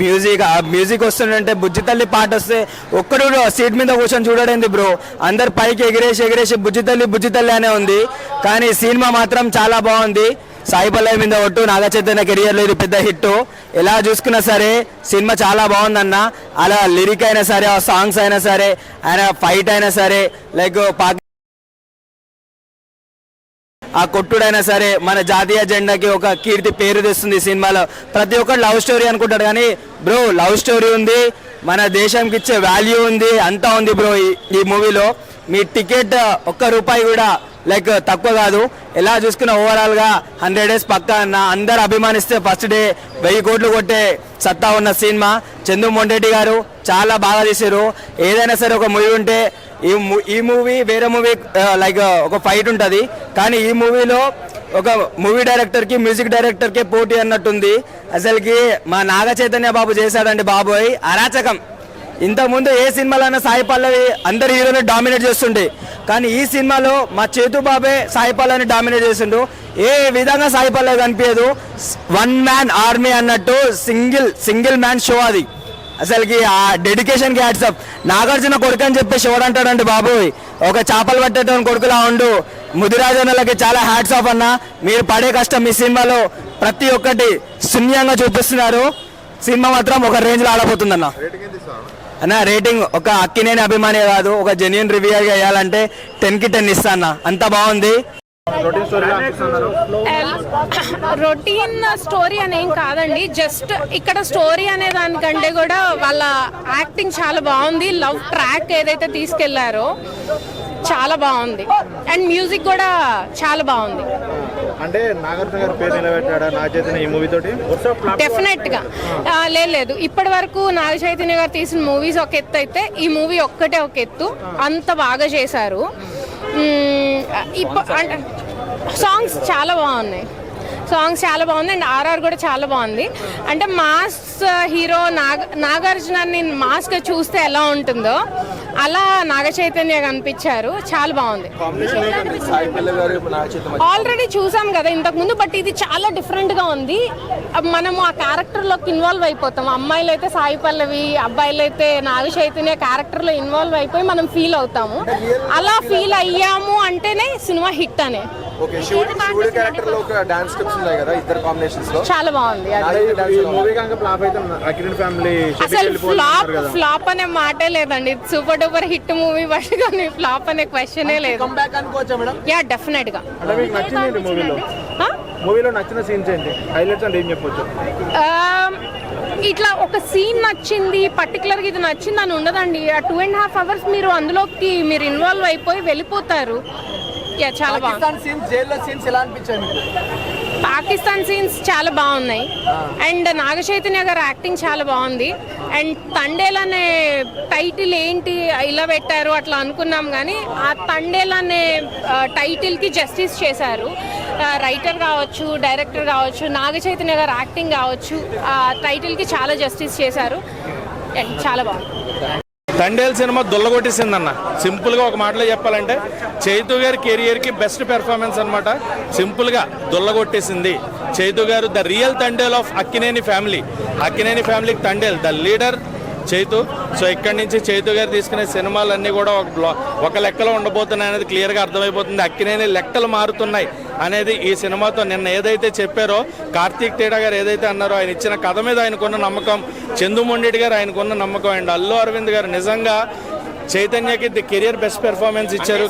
Music ఆ music వస్తుందంటే బుజ్జి తల్లి పాట వస్తే ఒక్కడు సీట్ మీద కూర్చొని చూడడేంది బ్రో. అందరు పైకి ఎగిరేసి ఎగిరేసి బుజ్జి తల్లి బుజ్జి తల్లి అనే ఉంది. కానీ సినిమా మాత్రం చాలా బాగుంది. సాయి పల్లవి మీద ఒట్టు నాగ చైతన్య కెరియర్లో ఇది పెద్ద హిట్ ఎలా చూసుకున్నా సరే సినిమా చాలా బాగుందన్న. అలా లిరిక్ అయినా సరే ఆ సాంగ్స్ అయినా సరే ఆయన ఫైట్ అయినా సరే లైక్ పాకి ఆ కొట్టుడైనా సరే మన జాతీయ జెండాకి ఒక కీర్తి పేరు తెస్తుంది సినిమాలో. ప్రతి ఒక్కరు లవ్ స్టోరీ అనుకుంటాడు కానీ బ్రో లవ్ స్టోరీ ఉంది మన దేశంకి ఇచ్చే వాల్యూ ఉంది అంతా ఉంది బ్రో ఈ- ఈ మూవీలో. మీ టికెట్ ఒక్క రూపాయి కూడా లైక్ తక్కువ కాదు. ఎలా చూసుకున్న ఓవరాల్గా హండ్రెడ్ డేస్ పక్కా అన్న అందరు అభిమానిస్తే ఫస్ట్ డే వెయ్యి కోట్లు కొట్టే సత్తా ఉన్న సినిమా. చందు మొండెడ్డి గారు చాలా బాగా తీశారు. ఏదైనా సరే ఒక మూవీ ఉంటే ఈ మూ- ఈ మూవీ వేరే మూవీ లైక్ ఒక ఫైట్ ఉంటుంది. కానీ ఈ మూవీలో ఒక మూవీ డైరెక్టర్కి మ్యూజిక్ డైరెక్టర్కి పోటీ అన్నట్టుంది. అసలుకి మా నాగ చైతన్య బాబు చేశాడండి బాబోయ్. అరాచకం. ఇంతకుముందు ఏ సినిమాలైనా సాయి పల్లవి అందరు హీరోని డామినేట్ చేస్తుండే. కానీ ఈ సినిమాలో మా చేతు బాబే సాయి పల్లవిని డామినేట్ చేసిండు. ఏ విధంగా సాయి పల్లవి కనిపించదు. వన్ మ్యాన్ ఆర్మీ అన్నట్టు సింగిల్ సింగిల్ మ్యాన్ షో అది. అసలుకి ఆ డెడికేషన్కి హ్యాట్సప్ నాగార్జున కొడుకు అని చెప్పేసి ఎవడంటాడండి బాబు ఒక చేపలు పట్టేటోని కొడుకులా ఉండు. ముదిరాజనులకి చాలా హ్యాట్స్ ఆఫ్ అన్న. మీరు పడే కష్టం మీ సినిమాలో ప్రతి ఒక్కటి శూన్యంగా చూపిస్తున్నారు. సినిమా మాత్రం ఒక రేంజ్లో ఆడబోతుందన్న. అన్న రేటింగ్ ఒక అక్కినేని అభిమాని కాదు ఒక జెన్యున్ రివ్యూ వేయాలంటే టెన్కి టెన్ ఇస్తా అన్న. అంత బాగుంది. రొటీన్ స్టోరీ స్టోరీ అనేం కాదండి. జస్ట్ ఇక్కడ స్టోరీ అనే దానికంటే కూడా వాళ్ళ యాక్టింగ్ చాలా బాగుంది. లవ్ ట్రాక్ ఏదైతే తీసుకెళ్ళారో చాలా బాగుంది. అండ్ మ్యూజిక్ కూడా చాలా బాగుంది. అంటే నాగార్జున గారి పేరు నిలబెట్టాడా నా చేతిన ఈ మూవీ తోటి? డెఫినెట్గా. లేదు ఇప్పటి వరకు నాగ చైతన్య గారు తీసిన మూవీస్ ఒక ఎత్తు అయితే ఈ మూవీ ఒక్కటే ఒక ఎత్తు. అంత బాగా చేశారు. సాంగ్స్ చాలా బాగున్నాయి. సాంగ్స్ చాలా బాగుంది అండ్ ఆర్ఆర్ కూడా చాలా బాగుంది. అంటే మాస్ హీరో నాగ నాగార్జునాన్ని మాస్గా చూస్తే ఎలా ఉంటుందో అలా నాగ చైతన్య కనిపించారు. చాలా బాగుంది. ఆల్రెడీ చూసాం కదా ఇంతకు ముందు బట్ ఇది చాలా డిఫరెంట్గా ఉంది. మనము ఆ క్యారెక్టర్లోకి ఇన్వాల్వ్ అయిపోతాం. అమ్మాయిలు అయితే సాయి పల్లవి అబ్బాయిలు అయితే నాగ చైతన్య క్యారెక్టర్లో ఇన్వాల్వ్ అయిపోయి మనం ఫీల్ అవుతాము. అలా ఫీల్ అయ్యాము అంటేనే సినిమా హిట్ అనే. ఓకే శివుడి శివుడి క్యారెక్టర్లో ఒక డాన్స్ స్టెప్స్ ఉన్నాయి కదా ఇద్దరు కాంబినేషన్స్లో? చాలా బాగుంది అసలు ఫ్లాప్ ఫ్లాప్ అనే మాటే లేదండి. Super duper hit movie but కానీ ఫ్లాప్ అనే క్వశ్చనే లేదు. బ్యాక్ అనుకోవచ్చా మేడం? యా డెఫినెట్గా అంటే మీకు నచ్చింది ఏంటి మూవీలో నచ్చిన సీన్స్ ఏంటి? హైలైట్స్ అంటే ఏం చెప్పొచ్చు? ఆమ్, ఇట్లా ఒక సీన్ నచ్చింది పర్టికులర్గా ఇది నచ్చింది అని ఉండదండి. ఆ టూ అండ్ హాఫ్ అవర్స్ మీరు అందులోకి మీరు ఇన్వాల్వ్ అయిపోయి వెళ్ళిపోతారు. యా చాలా బాగుంది పాకిస్తాన్ సీన్స్ జైల్లో సీన్స్ ఎలా అనిపించాయి మీకు? పాకిస్తాన్ సీన్స్ చాలా బాగున్నాయి. అండ్ నాగ చైతన్య గారు యాక్టింగ్ చాలా బాగుంది. అండ్ తండేల్ అనే టైటిల్ ఏంటి ఇలా పెట్టారు అట్లా అనుకున్నాం కానీ ఆ తండేల్ అనే టైటిల్కి జస్టిస్ చేశారు. రైటర్ కావచ్చు డైరెక్టర్ కావచ్చు నాగ చైతన్య గారు యాక్టింగ్ కావచ్చు ఆ టైటిల్కి చాలా జస్టిస్ చేశారు. చాలా బాగుంది. తండేల్ సినిమా దుల్లగొట్టేసిందన్న. సింపుల్గా ఒక మాటలో చెప్పాలంటే చైతు గారి కెరియర్కి బెస్ట్ పెర్ఫార్మెన్స్ అనమాట సింపుల్గా దుల్లగొట్టేసింది. Chaitu garu the real Thandel of Akkineni family Akkineni ఫ్యామిలీకి Thandel the leader Chaitu. So ఇక్కడి నుంచి చైతు గారు తీసుకునే సినిమాలన్నీ కూడా ఒక బ్లా- ఒక లెక్కలో ఉండబోతున్నాయి అనేది క్లియర్గా అర్థమైపోతుంది. అక్కినేని లెక్కలు మారుతున్నాయి అనేది ఈ సినిమాతో నిన్న ఏదైతే చెప్పారో కార్తీక్ తేడా గారు ఏదైతే అన్నారో ఆయన ఇచ్చిన కథ మీద ఆయనకున్న నమ్మకం చందుమొండెడ్డి గారు ఆయనకున్న నమ్మకం అండ్ అల్లు అరవింద్ గారు నిజంగా చైతన్యకి కెరియర్ బెస్ట్ పెర్ఫార్మెన్స్ ఇచ్చారు.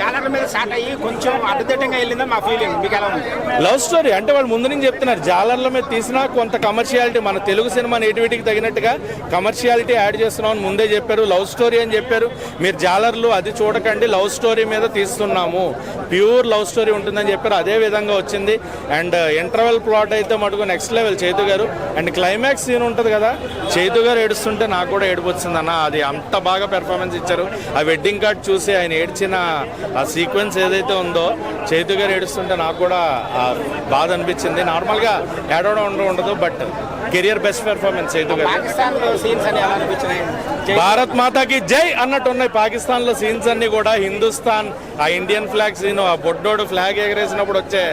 జాలర్ల మీద స్టార్ట్ అయ్యి కొంచెం అడ్డదిడ్డంగా వెళ్ళిందా మా ఫీలింగ్ మీకు ఎలా ఉంది? లవ్ స్టోరీ అంటే వాళ్ళు ముందు నుంచి చెప్తున్నారు జాలర్ల మీద తీసినా కొంత కమర్షియాలిటీ మన తెలుగు సినిమా నేటివిటీకి తగినట్టుగా కమర్షియాలిటీ యాడ్ చేస్తున్నాం అని ముందే చెప్పారు లవ్ స్టోరీ అని చెప్పారు. మీరు జాలర్లు అది చూడకండి లవ్ స్టోరీ మీద తీస్తున్నాము. ప్యూర్ లవ్ స్టోరీ ఉంటుందని చెప్పారు అదే విధంగా వచ్చింది. అండ్ ఇంటర్వెల్ ప్లాట్ అయితే మటుకు నెక్స్ట్ లెవెల్ చైతు గారు అండ్ క్లైమాక్స్ సీన్ ఉంటుంది కదా చైతు గారు ఏడుస్తుంటే నాకు కూడా ఏడుపు వచ్చింది అన్న అది అంత బాగా పెర్ఫార్మెన్స్ ఇచ్చారు. ఆ వెడ్డింగ్ కార్డ్ చూసి ఆయన ఏడ్చిన ఆ సీక్వెన్స్ ఏదైతే ఉందో చేతి గారు ఏడుస్తుంటే నాకు కూడా బాధ అనిపించింది. నార్మల్గా ఏడవడం ఉండదు బట్ కెరియర్ బెస్ట్ పెర్ఫార్మెన్స్ గారు భారత్ మాతాకి జై అన్నట్టు ఉన్నాయి. పాకిస్తాన్లో సీన్స్ అన్ని కూడా. హిందుస్థాన్ ఆ ఇండియన్ ఫ్లాగ్ సీన్ ఆ బొడ్డోడు ఫ్లాగ్ ఎగరేసినప్పుడు వచ్చే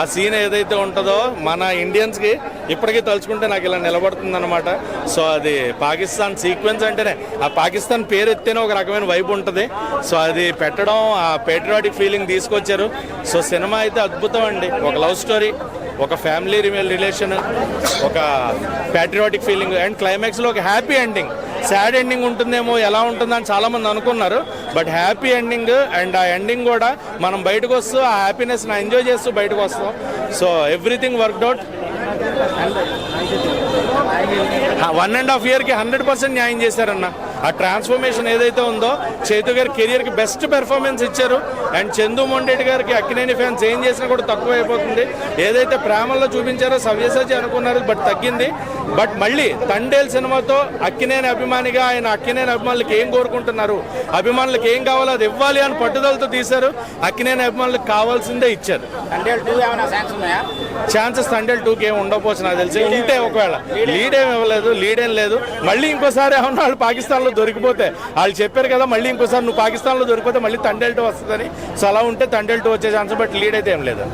ఆ సీన్ ఏదైతే ఉంటుందో మన ఇండియన్స్కి ఇప్పటికీ తలుచుకుంటే నాకు ఇలా నిలబడుతుంది అనమాట సో అది పాకిస్తాన్ సీక్వెన్స్ అంటేనే ఆ పాకిస్తాన్ పేరు ఎత్తేనే ఒక రకమైన వైబ్ ఉంటుంది. సో అది పెట్టడం ఆ పేట్రియాటిక్ ఫీలింగ్ తీసుకొచ్చారు. సో సినిమా అయితే అద్భుతం అండి. ఒక లవ్ స్టోరీ ఒక ఫ్యామిలీ రిలేషన్ ఒక ప్యాట్రియాటిక్ ఫీలింగ్ అండ్ క్లైమాక్స్లో ఒక హ్యాపీ ఎండింగ్ సాడ్ ఎండింగ్ ఉంటుందేమో ఎలా ఉంటుందని చాలా మంది అనుకున్నారు. బట్ హ్యాపీ ఎండింగ్ అండ్ ఆ ఎండింగ్ కూడా మనం బయటకు వస్తూ ఆ హ్యాపీనెస్ని ఎంజాయ్ చేస్తూ బయటకు వస్తాం. So everything worked out one and half ఇయర్కి హండ్రెడ్ పర్సెంట్ న్యాయం చేశారన్న. ఆ ట్రాన్స్ఫర్మేషన్ ఏదైతే ఉందో చేతు గారి కెరియర్కి బెస్ట్ పెర్ఫార్మెన్స్ ఇచ్చారు. అండ్ చందు మొండేటి గారికి అక్కినేని ఫ్యాన్స్ ఏం చేసినా కూడా తక్కువ అయిపోతుంది ఏదైతే ప్రేమల్లో చూపించారో సవ్యసాచి అనుకున్నారు బట్ తగ్గింది. బట్ మళ్ళీ తండేల్ సినిమాతో అక్కినేని అభిమానిగా ఆయన అక్కినేని అభిమానులకు ఏం కోరుకుంటున్నారు? అభిమానులకు ఏం కావాలో అది ఇవ్వాలి అని పట్టుదలతో తీశారు. అక్కినేని అభిమానులకు కావాల్సిందే ఇచ్చారు. ఛాన్సెస్ తండేల్ టూకి ఏం ఉండకపోవచ్చు నాకు తెలిసి. ఉంటే ఒకవేళ. లీడ్ ఏం ఇవ్వలేదు లీడ్ ఏం లేదు. మళ్ళీ ఇంకోసారి ఏమన్నా వాళ్ళు పాకిస్తాన్లో దొరికిపోతే. వాళ్ళు చెప్పారు కదా మళ్ళీ ఇంకోసారి నువ్వు పాకిస్తాన్లో దొరికిపోతే మళ్ళీ తండేల్ టూ వస్తుందని. సో అలా ఉంటే తండేల్ టూ వచ్చే ఛాన్స్ బట్ లీడ్ అయితే ఏం లేదు.